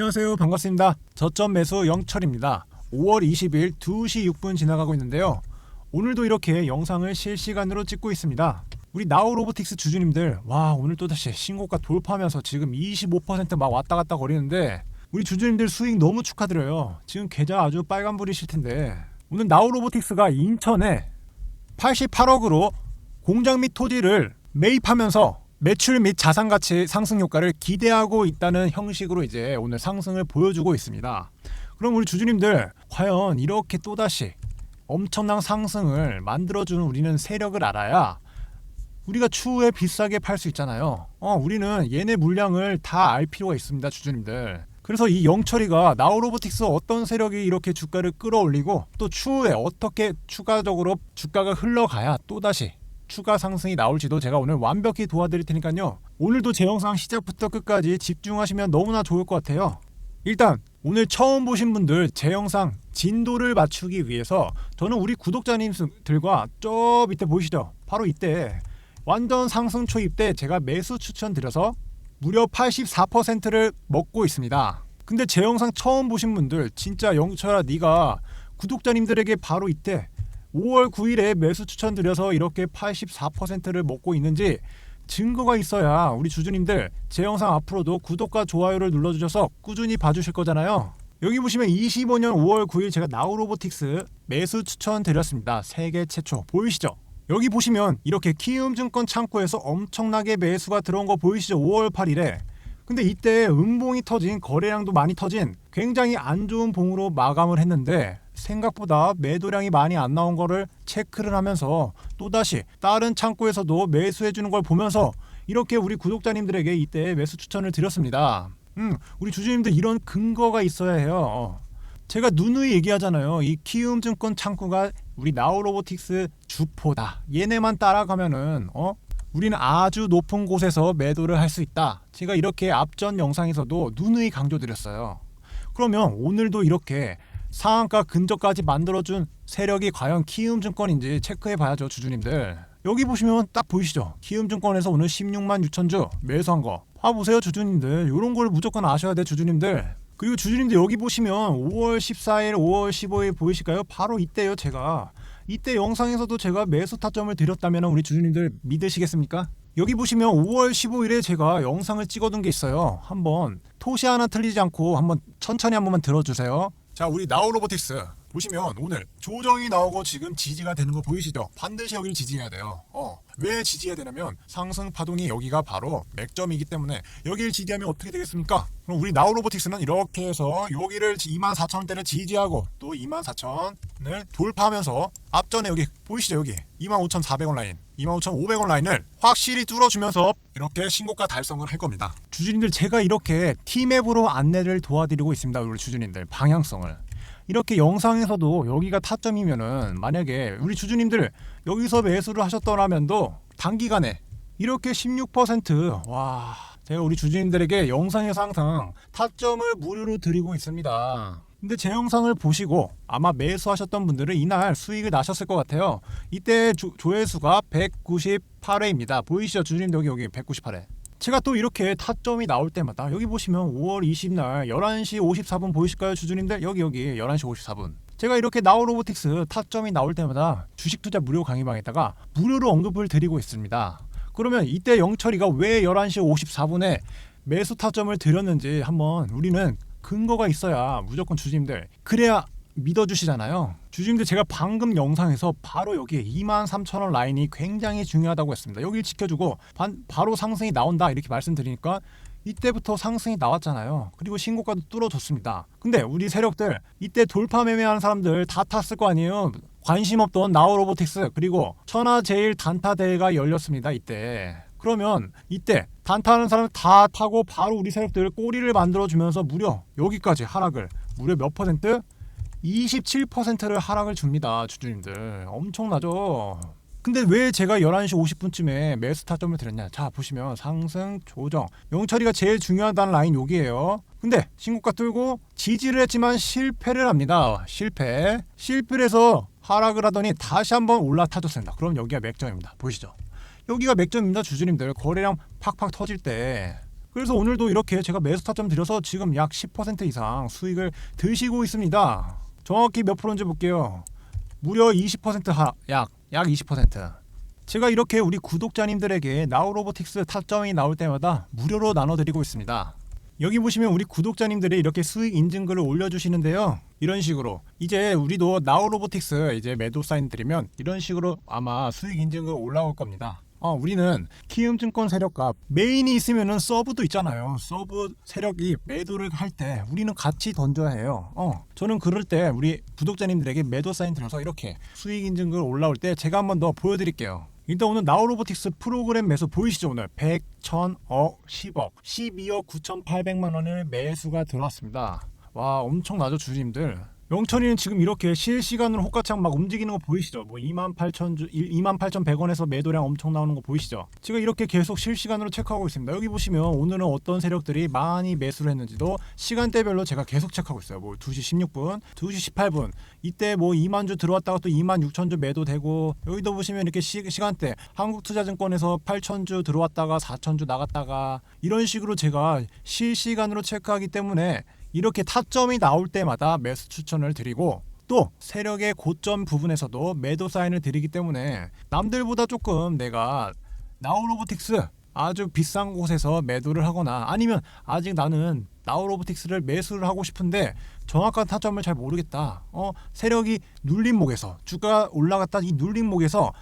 안녕하세요. 반갑습니다. 저점 매수 영철입니다. 5월 20일 2시 6분 지나가고 있는데요. 오늘도 이렇게 영상을 실시간으로 찍고 있습니다. 우리 나우 로보틱스 주주님들, 와, 오늘 또다시 신고가 돌파하면서 지금 25%막 왔다 갔다 거리는데 우리 주주님들 수익 너무 축하드려요. 지금 계좌 아주 빨간불이실 텐데 오늘 나우 로보틱스가 인천에 88억으로 공장 및 토지를 매입하면서 매출 및 자산 가치 상승 효과를 기대하고 있다는 형식으로 이제 오늘 상승을 보여주고 있습니다. 그럼 우리 주주님들 과연 이렇게 또다시 엄청난 상승을 만들어주는 우리는 세력을 알아야 우리가 추후에 비싸게 팔 수 있잖아요. 어, 우리는 얘네 물량을 다 알 필요가 있습니다, 주주님들. 그래서 이 영철이가 나우로보틱스 어떤 세력이 이렇게 주가를 끌어올리고 또 추후에 어떻게 추가적으로 주가가 흘러가야 또다시 추가 상승이 나올지도 제가 오늘 완벽히 도와드릴 테니까요. 오늘도 제 영상 시작부터 끝까지 집중하시면 너무나 좋을 것 같아요. 일단 오늘 처음 보신 분들 제 영상 진도를 맞추기 위해서 저는 우리 구독자님들과 저 밑에 보이시죠? 바로 이때 완전 상승 초입 때 제가 매수 추천드려서 무려 84%를 먹고 있습니다. 근데 제 영상 처음 보신 분들 진짜 영철아 네가 구독자님들에게 바로 이때 5월 9일에 매수 추천드려서 이렇게 84%를 먹고 있는지 증거가 있어야 우리 주주님들 제 영상 앞으로도 구독과 좋아요를 눌러주셔서 꾸준히 봐주실 거잖아요. 여기 보시면 25년 5월 9일 제가 나우로보틱스 매수 추천드렸습니다. 세계 최초 보이시죠? 여기 보시면 이렇게 키움증권 창구에서 엄청나게 매수가 들어온 거 보이시죠? 5월 8일에 근데 이때 음봉이 터진 거래량도 많이 터진 굉장히 안 좋은 봉으로 마감을 했는데 생각보다 매도량이 많이 안 나온 거를 체크를 하면서 또다시 다른 창구에서도 매수해 주는 걸 보면서 이렇게 우리 구독자님들에게 이때 매수 추천을 드렸습니다. 음, 우리 주주님들 이런 근거가 있어야 해요. 제가 누누이 얘기하잖아요. 이 키움증권 창구가 우리 나우로보틱스 주포다. 얘네만 따라가면은 어 우리는 아주 높은 곳에서 매도를 할 수 있다. 제가 이렇게 앞전 영상에서도 누누이 강조드렸어요. 그러면 오늘도 이렇게 상한가 근저까지 만들어준 세력이 과연 키움증권인지 체크해 봐야죠, 주주님들. 여기 보시면 딱 보이시죠? 키움증권에서 오늘 16만 6천 주 매수한 거. 봐보세요, 주주님들. 이런 걸 무조건 아셔야 돼, 주주님들. 그리고 주주님들 여기 보시면 5월 14일, 5월 15일 보이실까요? 바로 이때요, 제가. 이때 영상에서도 제가 매수 타점을 드렸다면 우리 주주님들 믿으시겠습니까? 여기 보시면 5월 15일에 제가 영상을 찍어둔 게 있어요. 한번 토시 하나 틀리지 않고 한번 천천히 한 번만 들어주세요. 자, 우리 나우 로보틱스 보시면 오늘 조정이 나오고 지금 지지가 되는 거 보이시죠? 반드시 여기를 지지해야 돼요. 어, 왜 지지해야 되냐면 상승 파동이 여기가 바로 맥점이기 때문에 여기를 지지하면 어떻게 되겠습니까? 그럼 우리 나우 로보틱스는 이렇게 해서 여기를 24,000원대를 지지하고 또 24,000을 돌파하면서 앞전에 여기 보이시죠? 여기 25,400원 라인 25,500원 라인을 확실히 뚫어주면서 이렇게 신고가 달성을 할 겁니다. 주주님들 제가 이렇게 티맵으로 안내를 도와드리고 있습니다. 우리 주주님들 방향성을. 이렇게 영상에서도 여기가 타점이면은 만약에 우리 주주님들 여기서 매수를 하셨더라면도 단기간에 이렇게 16%와 제가 우리 주주님들에게 영상에서 항상 타점을 무료로 드리고 있습니다. 근데 제 영상을 보시고 아마 매수하셨던 분들은 이날 수익을 나셨을 것 같아요. 이때 조, 조회수가 198회입니다. 보이시죠? 주주님들 여기 여기 198회. 제가 또 이렇게 타점이 나올 때마다 여기 보시면 5월 20날 11시 54분 보이실까요? 주주님들 여기 여기 11시 54분. 제가 이렇게 나우 로보틱스 타점이 나올 때마다 주식 투자 무료 강의방에다가 무료로 언급을 드리고 있습니다. 그러면 이때 영철이가 왜 11시 54분에 매수 타점을 드렸는지 한번 우리는 근거가 있어야 무조건 주주님들 그래야 믿어주시잖아요. 주주님들 제가 방금 영상에서 바로 여기 23,000원 라인이 굉장히 중요하다고 했습니다. 여기를 지켜주고 반, 바로 상승이 나온다 이렇게 말씀드리니까 이때부터 상승이 나왔잖아요. 그리고 신고가도 뚫어줬습니다. 근데 우리 세력들 이때 돌파 매매하는 사람들 다 탔을 거 아니에요. 관심 없던 나우로보틱스 그리고 천하제일 단타 대회가 열렸습니다. 이때. 그러면 이때 단타하는 사람 다 타고 바로 우리 세력들 꼬리를 만들어주면서 무려 여기까지 하락을 무려 몇 퍼센트? 27%를 하락을 줍니다. 주주님들. 엄청나죠? 근데 왜 제가 11시 50분쯤에 매수 타점을 드렸냐? 자, 보시면 상승, 조정. 영철이가 제일 중요하다는 라인 여기에요. 근데 신고가 뚫고 지지를 했지만 실패를 합니다. 실패. 실패를 해서 하락을 하더니 다시 한번 올라타줬습니다. 그럼 여기가 맥점입니다. 보이시죠? 여기가 맥점입니다. 주주님들. 거래량 팍팍 터질 때 그래서 오늘도 이렇게 제가 매수 타점 드려서 지금 약 10% 이상 수익을 드시고 있습니다. 정확히 몇 프로인지 볼게요. 무려 20% 하, 약, 약 20%. 제가 이렇게 우리 구독자님들에게 나우로보틱스 타점이 나올 때마다 무료로 나눠드리고 있습니다. 여기 보시면 우리 구독자님들이 이렇게 수익 인증글을 올려주시는데요. 이런 식으로 이제 우리도 나우로보틱스 이제 매도 사인 드리면 이런 식으로 아마 수익 인증글 올라올 겁니다. 어, 우리는 키움증권 세력과 메인이 있으면은 서브도 있잖아요. 서브 세력이 매도를 할 때 우리는 같이 던져야 해요. 어, 저는 그럴 때 우리 구독자님들에게 매도 사인 들어서 이렇게 수익 인증글 올라올 때 제가 한번 더 보여드릴게요. 일단 오늘 나우로보틱스 프로그램 매수 보이시죠 오늘 100, 1000억, 10억, 12억 9,800만 원을 매수가 들어왔습니다. 와 엄청나죠 주님들. 영천이는 지금 이렇게 실시간으로 호가창 막 움직이는 거 보이시죠? 뭐 2만 8천 주, 2만 8천 100원에서 매도량 엄청 나오는 거 보이시죠? 제가 이렇게 계속 실시간으로 체크하고 있습니다. 여기 보시면 오늘은 어떤 세력들이 많이 매수를 했는지도 시간대별로 제가 계속 체크하고 있어요. 뭐 2시 16분, 2시 18분 이때 뭐 2만 주 들어왔다가 또 2만 6천 주 매도되고 여기도 보시면 이렇게 시, 시간대 한국투자증권에서 8천 주 들어왔다가 4천 주 나갔다가 이런 식으로 제가 실시간으로 체크하기 때문에 이렇게 타점이 나올 때마다 매수 추천을 드리고 또 세력의 고점 부분에서도 매도 사인을 드리기 때문에 남들보다 조금 내가 나우로보틱스 아주 비싼 곳에서 매도를 하거나 아니면 아직 나는 나우로보틱스를 매수를 하고 싶은데 정확한 타점을 잘 모르겠다. 어, 세력이 눌림목에서 주가 올라갔다 이 눌림목에서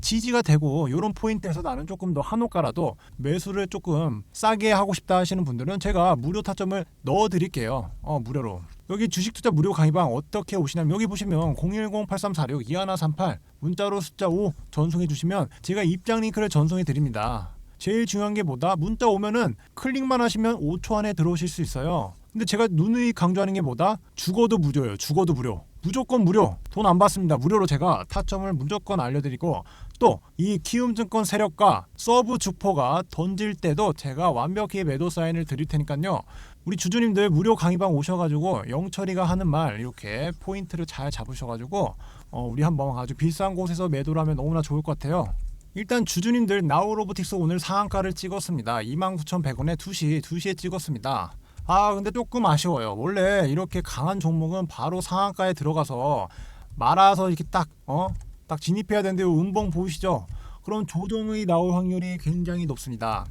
지지가 되고 이런 포인트에서 나는 조금 더 한호가라도 매수를 조금 싸게 하고 싶다 하시는 분들은 제가 무료 타점을 넣어 드릴게요. 어, 무료로. 여기 주식 투자 무료 강의방 어떻게 오시냐면 여기 보시면 010-8346-2138 문자로 숫자 5 전송해 주시면 제가 입장 링크를 전송해 드립니다. 제일 중요한 게 뭐다? 문자 오면은 클릭만 하시면 5초 안에 들어오실 수 있어요. 근데 제가 누누이 강조하는 게 뭐다? 죽어도 무료예요. 죽어도 무료. 무조건 무료. 돈 안 받습니다. 무료로 제가 타점을 무조건 알려드리고 또 이 키움증권 세력과 서브 주포가 던질 때도 제가 완벽히 매도 사인을 드릴 테니까요. 우리 주주님들 무료 강의방 오셔가지고 영철이가 하는 말 이렇게 포인트를 잘 잡으셔가지고 어, 우리 한번 아주 비싼 곳에서 매도를 하면 너무나 좋을 것 같아요. 일단 주주님들 나우로보틱스 오늘 상한가를 찍었습니다. 29,100원에 2시 2시에 찍었습니다. 아 근데 조금 아쉬워요. 원래 이렇게 강한 종목은 바로 상한가에 들어가서 말아서 이렇게 딱 어? 딱 진입해야 되는데 음봉 보이시죠? 그럼 조정이 나올 확률이 굉장히 높습니다.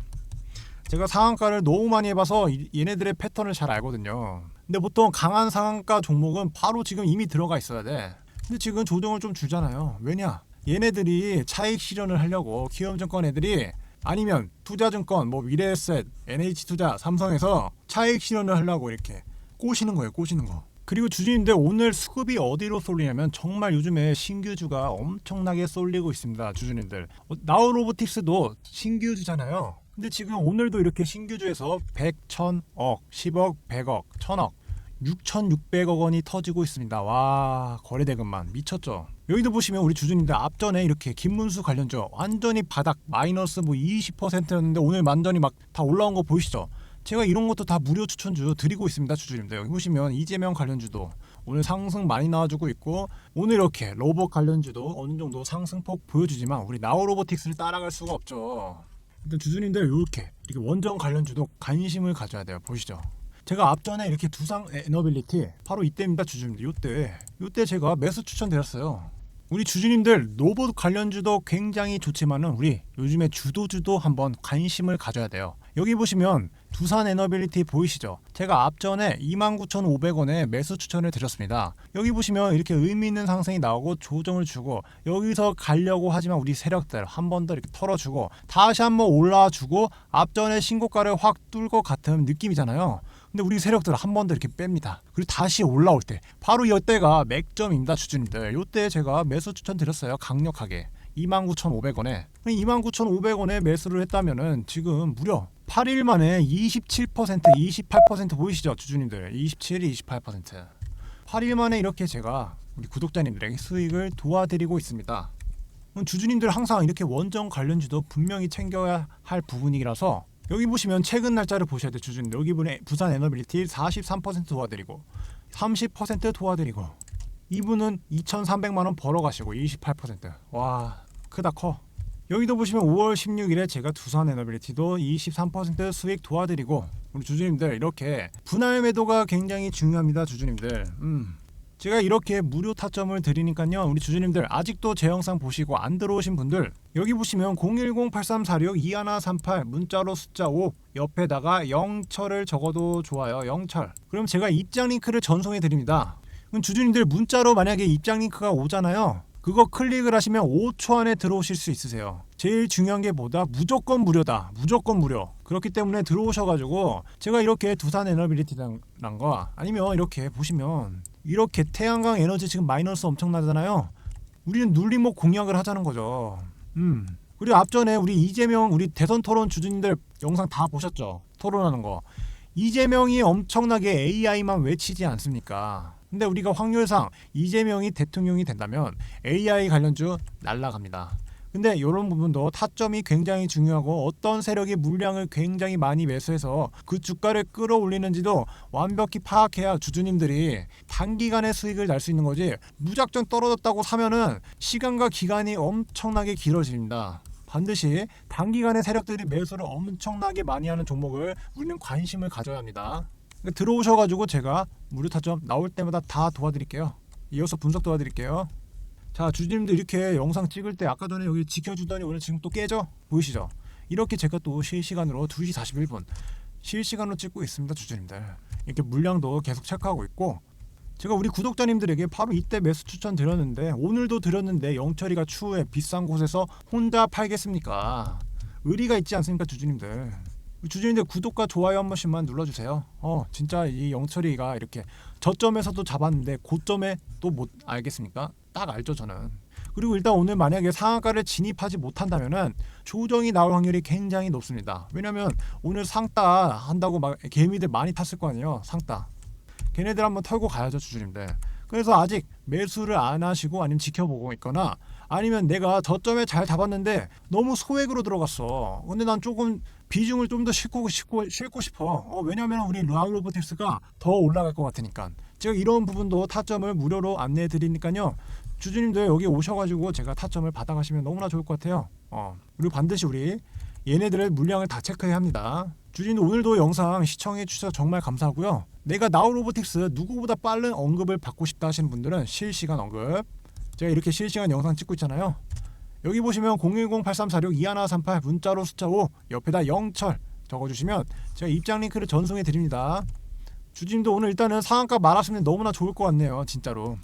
제가 상한가를 너무 많이 해봐서 이- 얘네들의 패턴을 잘 알거든요. 근데 보통 강한 상한가 종목은 바로 지금 이미 들어가 있어야 돼. 근데 지금 조정을 좀 주잖아요. 왜냐? 얘네들이 차익 실현을 하려고 키움증권 애들이 아니면 투자증권 뭐 미래에셋, NH투자, 삼성에서 차익 실현을 하려고 이렇게 꼬시는 거예요. 꼬시는 거. 그리고 주주님들 오늘 수급이 어디로 쏠리냐면 정말 요즘에 신규주가 엄청나게 쏠리고 있습니다. 주주님들. 어, 나우로보틱스도 신규주잖아요. 근데 지금 오늘도 이렇게 신규주에서 100, 1000억, 10억, 100억, 1000억 6,600억 원이 터지고 있습니다. 와 거래 대금만 미쳤죠. 여기도 보시면 우리 주주님들 앞전에 이렇게 김문수 관련주 완전히 바닥 마이너스 뭐 20%였는데 오늘 완전히 막 다 올라온 거 보이시죠? 제가 이런 것도 다 무료 추천주 드리고 있습니다, 주주님들. 여기 보시면 이재명 관련주도 오늘 상승 많이 나와주고 있고 오늘 이렇게 로봇 관련주도 어느 정도 상승폭 보여주지만 우리 나우 로보틱스를 따라갈 수가 없죠. 일단 주주님들 이렇게 이렇게 원전 관련주도 관심을 가져야 돼요. 보시죠. 제가 앞전에 이렇게 두상 에너빌리티 바로 이때입니다 주주님들. 이때. 이때 제가 매수 추천드렸어요. 우리 주주님들 로봇 관련주도 굉장히 좋지만은 우리 요즘에 주도주도 한번 관심을 가져야 돼요. 여기 보시면 두산 에너빌리티 보이시죠? 제가 앞전에 29,500원에 매수 추천을 드렸습니다. 여기 보시면 이렇게 의미 있는 상승이 나오고 조정을 주고 여기서 가려고 하지만 우리 세력들 한 번 더 이렇게 털어주고 다시 한번 올라주고 앞전에 신고가를 확 뚫고 같은 느낌이잖아요 근데 우리 세력들 한번 더 이렇게 뺍니다. 그리고 다시 올라올 때 바로 이때가 맥점입니다, 주주님들. 이때 제가 매수 추천 드렸어요, 강력하게. 29,500원에 29,500원에 매수를 했다면은 지금 무려 8일 만에 27% 28% 보이시죠 주주님들 27, 28% 8일 만에 이렇게 제가 우리 구독자님들에게 수익을 도와드리고 있습니다 주주님들 항상 이렇게 원정 관련주도 분명히 챙겨야 할 부분이라서 여기 보시면 최근 날짜를 보셔야 돼요 주주님들 여기 분에 부산 에너빌리티 43% 도와드리고 30% 도와드리고 이분은 2,300만 원 벌어가시고 28%와 크다 커. 여기도 보시면 5월 16일에 제가 두산 에너빌리티도 23% 수익 도와드리고 우리 주주님들 이렇게 분할 매도가 굉장히 중요합니다 주주님들. 음. 제가 이렇게 무료 타점을 드리니까요 우리 주주님들 아직도 제 영상 보시고 안 들어오신 분들 여기 보시면 010-8346-2138 문자로 숫자 5 옆에다가 영철을 적어도 좋아요 영철 그럼 제가 입장 링크를 전송해 드립니다 그럼 주주님들 문자로 만약에 입장 링크가 오잖아요 그거 클릭을 하시면 5초 안에 들어오실 수 있으세요. 제일 중요한 게 뭐다? 무조건 무료다. 무조건 무료. 그렇기 때문에 들어오셔가지고 제가 이렇게 두산 에너빌리티란 거 아니면 이렇게 보시면 이렇게 태양광 에너지 지금 마이너스 엄청나잖아요. 우리는 눌림목 공약을 하자는 거죠. 음. 그리고 앞전에 우리 이재명 우리 대선 토론 주주님들 영상 다 보셨죠? 토론하는 거. 이재명이 엄청나게 AI만 외치지 않습니까? 근데 우리가 확률상 이재명이 대통령이 된다면 AI 관련주 날라갑니다. 근데 이런 부분도 타점이 굉장히 중요하고 어떤 세력이 물량을 굉장히 많이 매수해서 그 주가를 끌어올리는지도 완벽히 파악해야 주주님들이 단기간에 수익을 낼수 있는 거지 무작정 떨어졌다고 사면은 시간과 기간이 엄청나게 길어집니다. 반드시 단기간에 세력들이 매수를 엄청나게 많이 하는 종목을 우리는 관심을 가져야 합니다. 들어오셔가지고 제가 무료 타점 나올 때마다 다 도와드릴게요. 이어서 분석 도와드릴게요. 자 주주님들 이렇게 영상 찍을 때 아까 전에 여기 지켜주더니 오늘 지금 또 깨져 보이시죠? 이렇게 제가 또 실시간으로 2시 41분 실시간으로 찍고 있습니다 주주님들 이렇게 물량도 계속 체크하고 있고 제가 우리 구독자님들에게 바로 이때 매수 추천 드렸는데 오늘도 드렸는데 영철이가 추후에 비싼 곳에서 혼자 팔겠습니까? 의리가 있지 않습니까 주주님들 주주님들 구독과 좋아요 한 번씩만 눌러주세요. 어 진짜 이 영철이가 이렇게 저점에서도 잡았는데 고점에 또 못 알겠습니까? 딱 알죠 저는. 그리고 일단 오늘 만약에 상한가를 진입하지 못한다면은 조정이 나올 확률이 굉장히 높습니다. 왜냐면 오늘 상따 한다고 막 개미들 많이 탔을 거 아니에요 상따. 걔네들 한번 털고 가야죠 주주님들. 그래서 아직 매수를 안 하시고 아니면 지켜보고 있거나 아니면 내가 저점에 잘 잡았는데 너무 소액으로 들어갔어. 근데 난 조금 비중을 좀 더 싣고 싣고 싣고 싶어. 어, 왜냐면 우리 루알 로보틱스가 더 올라갈 것 같으니까. 제가 이런 부분도 타점을 무료로 안내해 드리니까요. 주주님들 여기 오셔가지고 제가 타점을 받아가시면 너무나 좋을 것 같아요. 어, 그리고 반드시 우리 얘네들의 물량을 다 체크해야 합니다. 주진도 오늘도 영상 시청해 주셔서 정말 감사하고요. 내가 나우 로보틱스 누구보다 빠른 언급을 받고 싶다 하시는 분들은 실시간 언급. 제가 이렇게 실시간 영상 찍고 있잖아요. 여기 보시면 010-8346-2138 문자로 숫자 5 옆에다 영철 적어주시면 제가 입장 링크를 전송해 드립니다. 주진도 오늘 일단은 상한가 말았으면 너무나 좋을 것 같네요. 진짜로.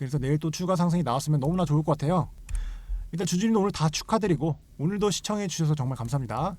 그래서 내일 또 추가 상승이 나왔으면 너무나 좋을 것 같아요. 일단 주진도 오늘 다 축하드리고 오늘도 시청해 주셔서 정말 감사합니다.